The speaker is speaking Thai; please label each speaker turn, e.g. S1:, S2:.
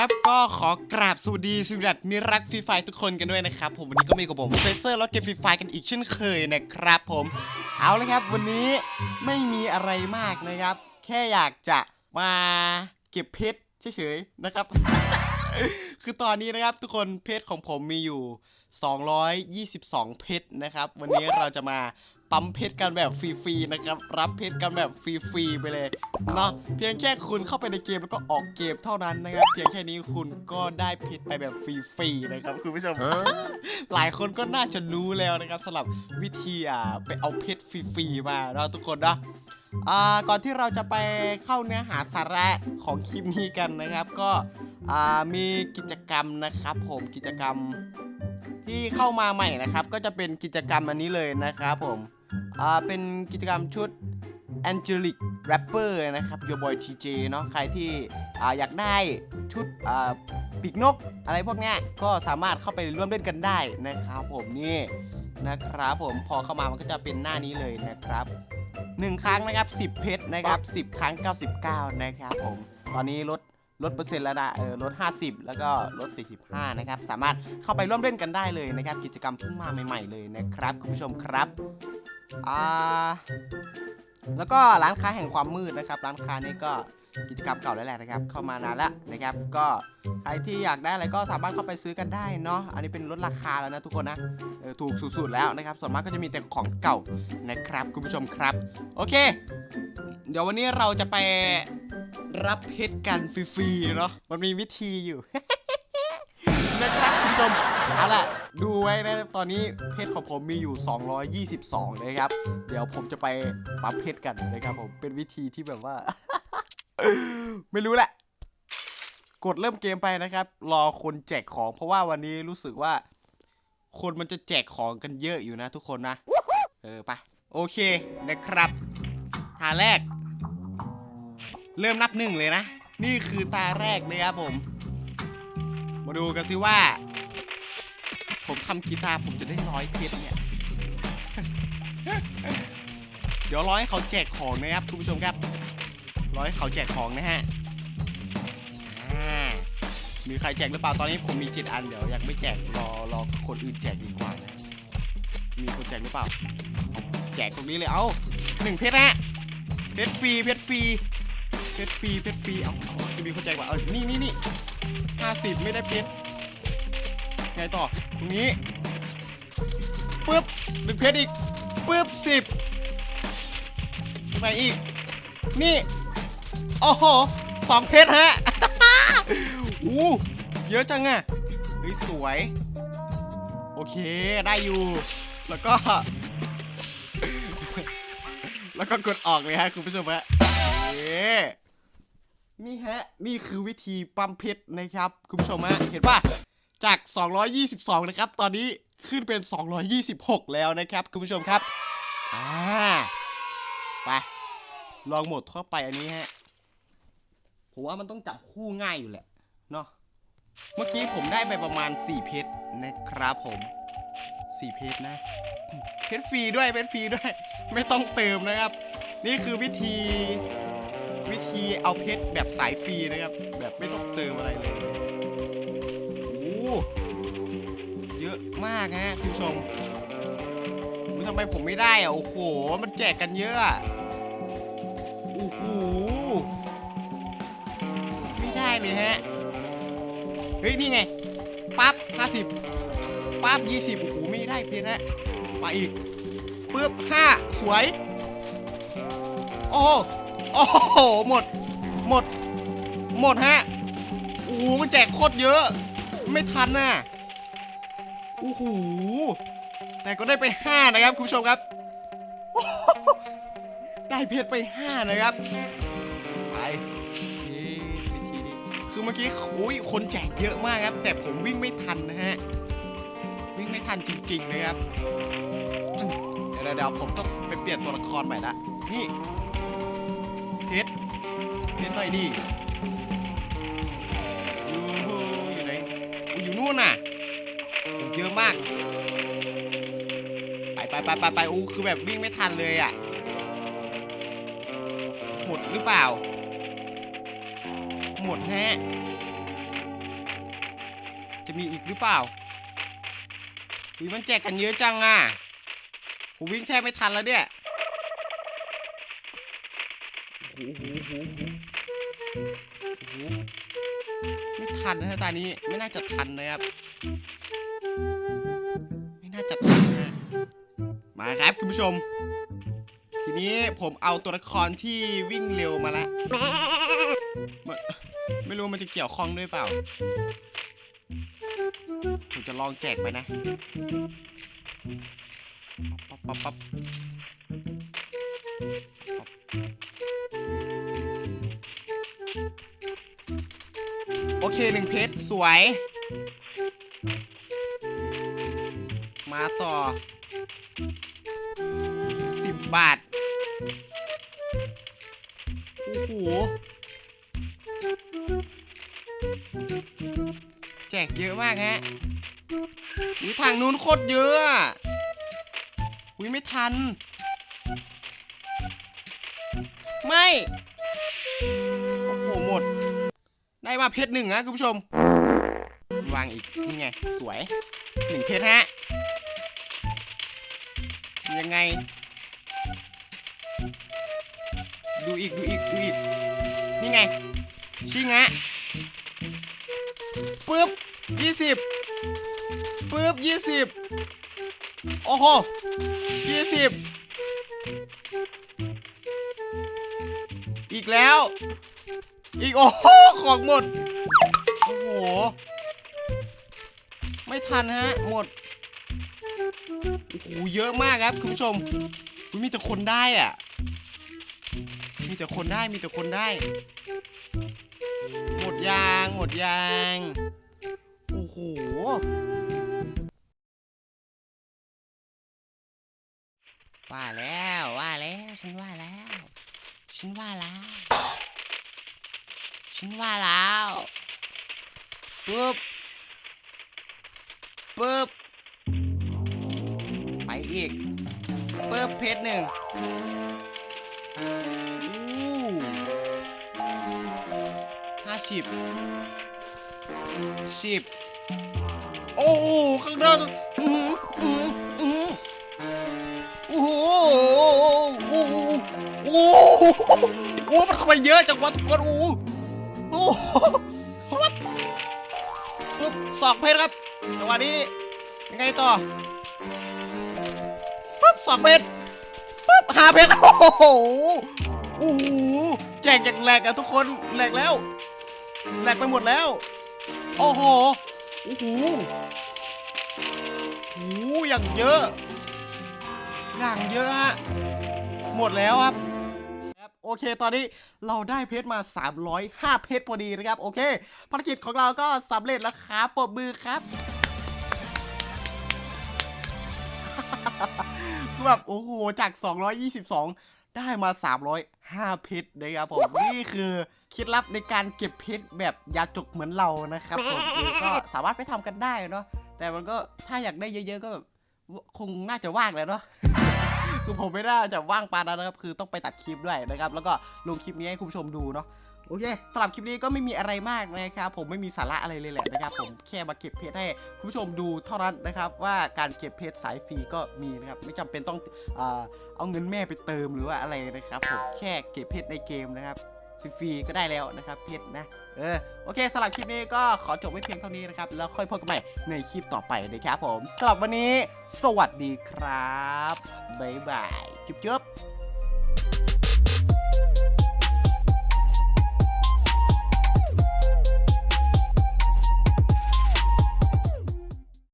S1: ครับก็ขอกราบสวัสดีสวัสดีมิรักฟรีไฟทุกคนกันด้วยนะครับผมวันนี้ก็มีกับผมเฟเซอร์แล้วเกมฟรีไฟกันอีกเช่นเคยนะครับผมเอาละครับ วันนี้ไม่มีอะไรมากนะครับ แค่อยากจะมาเก็บเพชรเฉยๆนะครับ คือตอนนี้นะครับทุกคนเพชรของผมมีอยู่ 222 เพชรนะครับ วันนี้เราจะมา ปั๊มเพชรกันแบบฟรีๆนะครับ รับเพชรกันแบบฟรีๆไปเลยเนาะเพียงแค่คุณเข้าไปในเกมแล้วก็ออกเกมเท่านั้นนะครับ เพียงแค่นี้คุณก็ได้เพชรไปแบบฟรีๆนะครับคุณผู้ชมหลายคนก็น่าจะรู้แล้วนะครับสำหรับวิธีอ่าไปเอาเพชรฟรีๆมาเนาะทุกคนเนาะอ่าก่อนที่เราจะไปเข้าเนื้อหาสาระของคลิปนี้กันนะครับ ก็อ่ามีกิจกรรมนะครับ ผมกิจกรรมที่เข้ามาใหม่นะครับ ก็จะเป็นกิจกรรมอันนี้เลยนะครับผม อ่าเป็นกิจกรรมชุด Angelic Rapper นะครับ Your Boy TJ เนาะใครที่อ่าอยากได้ชุดอ่าปีกนกอะไรพวกเนี้ยก็สามารถเข้าไปร่วมเล่นกันได้นะครับผมนี่นะครับผมพอเข้ามามันก็จะเป็นหน้านี้เลยนะครับ 1 ครั้งนะครับ 10 เพชรนะครับ 10 ครั้ง 99 นะครับผมตอนนี้ลดลดเปอร์เซ็นต์แล้วนะเออลด 50 แล้วก็ลด 45 นะครับ สามารถเข้าไปร่วมเล่นกันได้เลยนะครับ กิจกรรมเพิ่งมาใหม่ ๆ เลยนะครับ คุณผู้ชมครับ แล้วก็ร้านค้าแห่งความมืดนะครับ ร้านค้านี้ก็กิจกรรมเก่าแล้วแหละนะครับ เข้ามานานแล้วนะครับ ก็ใครที่อยากได้อะไรก็สามารถเข้าไปซื้อกันได้เนาะ อันนี้เป็นลดราคาแล้วนะทุกคนนะถูกสุดๆแล้วนะครับ ส่วนมากก็จะมีแต่ของเก่านะครับคุณผู้ชมครับ โอเค เดี๋ยววันนี้เราจะไปรับเพชรกันฟรีๆเนาะ มันมีวิธีอยู่ นะครับคุณผู้ชม เอาล่ะ ดูไว้นะตอนนี้เพชรของผมมีอยู่ 222นะครับ เดี๋ยวผมจะไปปั๊มเพชรกันนะครับผมเป็นวิธีที่แบบว่า ไม่รู้แหละ กดเริ่มเกมไปนะครับ รอคนแจกของ เพราะว่าวันนี้รู้สึกว่า คนมันจะแจกของกันเยอะอยู่นะ ทุกคนนะ เออไปโอเคนะครับตาแรก เริ่มนับหนึ่งเลยนะ นี่คือตาแรกนะครับผม มาดูกันสิว่า ผมทำกีตาร์ผมจะได้ร้อยเพชรเนี่ย เดี๋ยวร้อยให้เขาแจกของนะครับคุณผู้ชมครับ ร้อยให้เขาแจกของนะฮะมีใครแจกหรือเปล่าตอนนี้ผมมีจิตอันเดี๋ยวยังไม่แจกรอรอคนอื่นแจกดีกว่านะมีคนแจกหรือเปล่า แจกตรงนี้เลยเอาหนึ่งเพชรนะเพชรฟรีเพชรฟรีเพชรฟรีเพชรฟรีเอาเอาจะมีคนแจกว่าเออนี่นี่นี่ห้าสิบไม่ได้เพชร ไงต่อตรงนี้ปึ๊บหนึ่งเพชรอีกปึ๊บสิบไปอีก นี่โอ้โหสองเพชรฮะอู้เยอะจังอะเฮ้ยสวย โอเคได้อยู่ แล้วก็ แล้วก็กดออกเลยฮะคุณผู้ชมฮะเอ๊นี่ฮะ นี่คือวิธีปั๊มเพชรนะครับ คุณผู้ชมฮะ เห็นป่ะ จาก 222 นะครับ ตอนนี้ขึ้นเป็น 226 แล้วนะครับ คุณผู้ชมครับ อ่า ไป ลองหมดทั่วไปอันนี้ฮะ ผมว่ามันต้องจับคู่ง่ายอยู่แหละ เนาะ เมื่อกี้ผมได้ไปประมาณ 4 เพชรนะครับผม4เพชรนะ เพชรฟรีด้วย เพชรฟรีด้วย ไม่ต้องเติมนะครับ นี่คือวิธีวิธีเอาเพชรแบบสายฟรีนะครับ แบบไม่ต้องเติมอะไรเลย มากฮะคุณผู้ชมทำไมผมไม่ได้อะโอ้โห มันแจกกันเยอะอะโอ้โหไม่ได้เลยฮะ เฮ้ย นี่ไง ปั๊บ50ปั๊บ20โอ้โห ไม่ได้เพชรฮะมาอีกปึ๊บห้าสวย โอ้โหโอ้โห หมด หมด หมดฮะ โอ้โหแจกโคตรเยอะ ไม่ทันน่ะ โอ้โหแต่ก็ได้ไป 5 นะครับคุณผู้ชมครับได้เพชรไป 5 นะครับไปเย้วิธีนี้คือเมื่อกี้อุ้ยคนแจกเยอะมากครับ แต่ผมวิ่งไม่ทันนะฮะวิ่งไม่ทันจริงๆนะครับเดี๋ยวเดี๋ยวผมต้องไปเปลี่ยนตัวละครใหม่ละนี่เพชรเพชรหน่อยดิอยู่อยู่ไหนอูอยู่นู่นน่ะ ไปไปไปไปอู้คือแบบวิ่งไม่ทันเลยอะ หมดหรือเปล่า หมดแฮะ จะมีอีกหรือเปล่าวิมันแจกกันเยอะจังอะ ผมวิ่งแทบไม่ทันแล้วเนี่ยโอ้โหโอ้โหไม่ทันนะตอนนี้ไม่น่าจะทันนะครับ บคุณผู้ชม ทีนี้ผมเอาตัวละครที่วิ่งเร็วมาแล้วไม่ไม่รู้มันจะเกี่ยวข้องด้วยเปล่า ผมจะลองแจกไปนะปั๊บปั๊บปั๊บโอเคหนึ่งเพชรสวย มาต่อ สิบบาท โอ้โห แจกเยอะมากฮะอุ้ยทางนู้นโคตรเยอะอะอุ้ยไม่ทัน ไม่ โอ้โห หมด ได้มาเพชรหนึ่งนะคุณผู้ชม วางอีก นี่ไง สวยหนึ่งเพชรฮะ ยังไง ดูอีกดูอีกดูอีก นี่ไง ชิงะปึ๊บยี่สิบปึ๊บยี่สิบโอ้โหยี่สิบอีกแล้ว อีกโอ้โหของหมด โอ้โห ไม่ทันฮะ หมด โอ้โหเยอะมากครับคุณผู้ชมมีแต่คนได้อะ มีแต่คนได้มีแต่คนได้ หมดยางหมดยางโอ้โหว่าแล้วว่าแล้วฉันว่าแล้วฉันว่าแล้วฉันว่าแล้วปึ๊บปึ๊บ ปึ๊บเพชรหนึ่งอู้ห้าสิบสิบโอ้โหข้างหน้าตัวอืออืออือโอ้โหโอ้โหโอ้โหโอ้มันเข้าไปเยอะจังวะทุกคนโอ้โหโอ้โหปึ๊บสองเพชรครับจังหวะนี้ยังไงต่อ สองเพชรปึ๊บห้าเพชรโอ้โหโอ้โหแจกอย่างแหลกอะทุกคนแหลกแล้วแหลกไปหมดแล้ว โอ้โหโอ้โหโอ้หอย่างเยอะ อย่างเยอะฮะหมดแล้วครับครับโอเค ตอนนี้เราได้เพชรมา 305 เพชรพอดีนะครับ โอเค ภารกิจของเราก็สำเร็จแล้วครับปรบมือครับ คือแบบโอ้โหจาก 222 ได้มา 305 เพชรนะครับผม นี่คือเคล็ดลับในการเก็บเพชรแบบยาจกเหมือนเรานะครับผมเออก็สามารถไปทำกันได้เนาะแต่มันก็ถ้าอยากได้เยอะๆก็แบบคงน่าจะว่างแล้วเนาะคือผมไม่น่าจะว่างปานนั้นนะครับ คือต้องไปตัดคลิปด้วยนะครับ แล้วก็ลงคลิปนี้ให้คุณผู้ชมดูเนาะ โอเคสำหรับคลิปนี้ก็ไม่มีอะไรมากนะครับผมไม่มีสาระอะไรเลยแหละนะครับผมแค่มาเก็บเพชรให้คุณผู้ชมดูเท่านั้นนะครับว่าการเก็บเพชรสายฟรีก็มีนะครับไม่จำเป็นต้องเอาเงินแม่ไปเติมหรือว่าอะไรนะครับผมแค่เก็บเพชรในเกมนะครับฟรีๆก็ได้แล้วนะครับเพชรนะเออโอเคสำหรับคลิปนี้ก็ขอจบไว้เพียงเท่านี้นะครับแล้วค่อยพบกันใหม่ในคลิปต่อไปนะครับผมสำหรับวันนี้ สวัสดีครับบ๊ายบายจุ๊บๆ